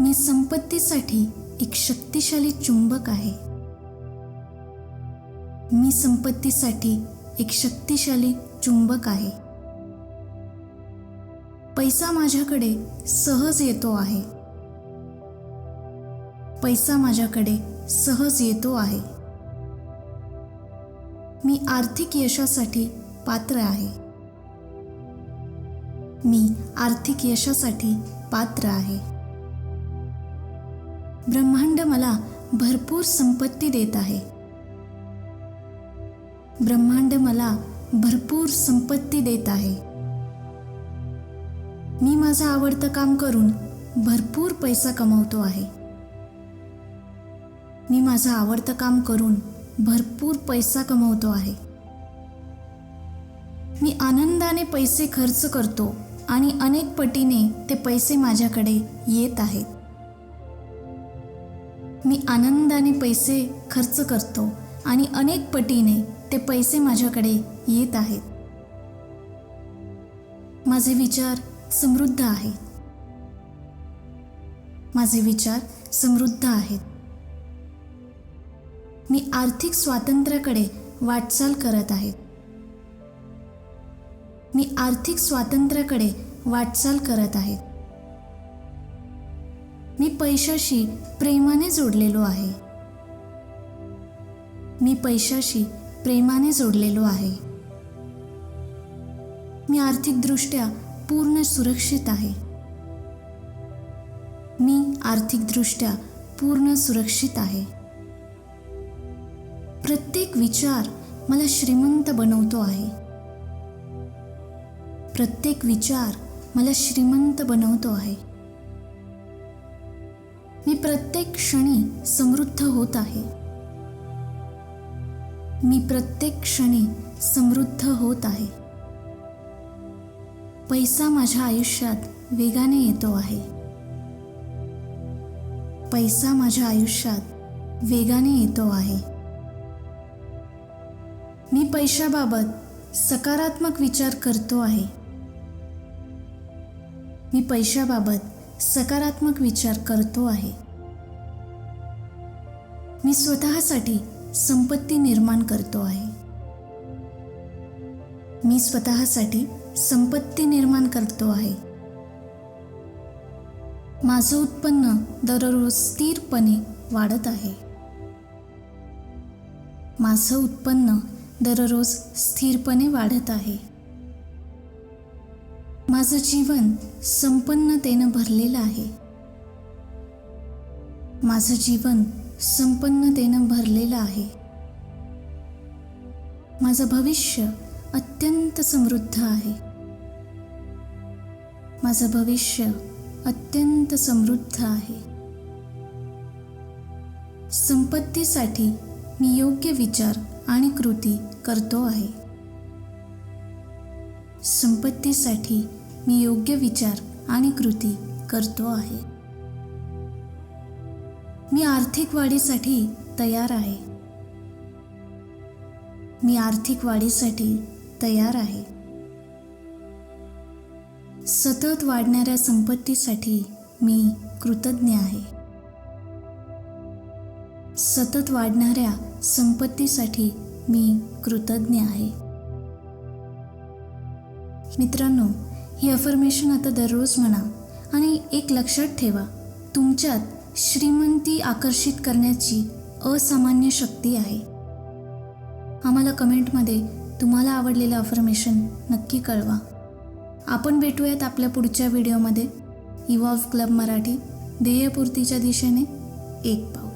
मी संपत्तीसाठी एक शक्तिशाली चुंबक आहे. मी संपत्तीसाठी एक शक्तिशाली चुंबक आहे. पैसा माझ्याकडे सहज येतो आहे. पैसा माझ्याकडे सहज येतो आहे. मी आर्थिक यशासाठी पात्र आहे. मी आर्थिक यशासाठी पात्र आहे. ब्रह्मांड मला भरपूर संपत्ती देत आहे. ब्रह्मांड मला भरपूर संपत्ती देत आहे. मी माझं आवडतं काम करून भरपूर पैसा कमवतो आहे. मी माझं आवडतं काम करून भरपूर पैसा कमवतो आहे. मी आनंदाने पैसे खर्च करतो आणि अनेक पटीने ते पैसे माझ्याकडे येत आहेत. मी आनंदाने पैसे खर्च करतो आणि अनेक पटीने ते पैसे माझ्याकडे येत आहेत. माझे विचार समृद्ध आहेत. माझे विचार समृद्ध आहेत. मी आर्थिक स्वातंत्र्याकडे वाटचाल करत आहे. मी आर्थिक स्वातंत्र्याकडे वाटचाल करत आहे. मी पैशाशी प्रेमाने जोडलेलो आहे. मी पैशाशी प्रेमाने जोडलेलो आहे. मी आर्थिकदृष्ट्या पूर्ण सुरक्षित आहे. मी आर्थिकदृष्ट्या पूर्ण सुरक्षित आहे. प्रत्येक विचार मला श्रीमंत बनवतो आहे. प्रत्येक विचार मला श्रीमंत बनवतो आहे. मी प्रत्येक क्षणी समृद्ध होत आहे. मी प्रत्येक क्षणी समृद्ध होत आहे. पैसा माझ्या आयुष्यात वेगाने येतो आहे. पैसा माझ्या आयुष्यात वेगाने येतो आहे. मी पैशाबाबत सकारात्मक विचार करतो आहे. मी पैशाबाबत सकारात्मक विचार करतो आहे. मी स्वतःसाठी संपत्ती निर्माण करतो आहे. मी स्वतःसाठी संपत्ती निर्माण करतो आहे. माझं उत्पन्न दररोज स्थिरपणे वाढत आहे. माझं उत्पन्न दररोज स्थिरपणे वाढत आहे. माझं जीवन संपन्नतेनं भरलेलं आहे. माझं जीवन संपन्नतेनं भरलेलं आहे. माझं भविष्य अत्यंत समृद्ध आहे. माझं भविष्य अत्यंत समृद्ध आहे. संपत्तीसाठी मी योग्य विचार आणि कृती करतो आहे. संपत्तीसाठी मी योग्य विचार आणि कृती करतो आहे. मी आर्थिक वाढीसाठी तयार आहे. मी आर्थिक वाढीसाठी तयार आहे. सतत वाढणाऱ्या संपत्तीसाठी मी कृतज्ञ आहे. सतत वाढणाऱ्या संपत्तीसाठी मी कृतज्ञ आहे. मित्रांनो ही अफर्मेशन आता दररोज म्हणा आणि एक लक्षात ठेवा तुमच्यात श्रीमंती आकर्षित करण्याची असामान्य शक्ती आहे. आम्हाला कमेंटमध्ये तुम्हाला आवडलेलं अफर्मेशन नक्की कळवा. आपण भेटूयात आपल्या पुढच्या व्हिडिओमध्ये. इव्हॉल्व क्लब मराठी ध्येयपूर्तीच्या दिशेने एक पाऊल.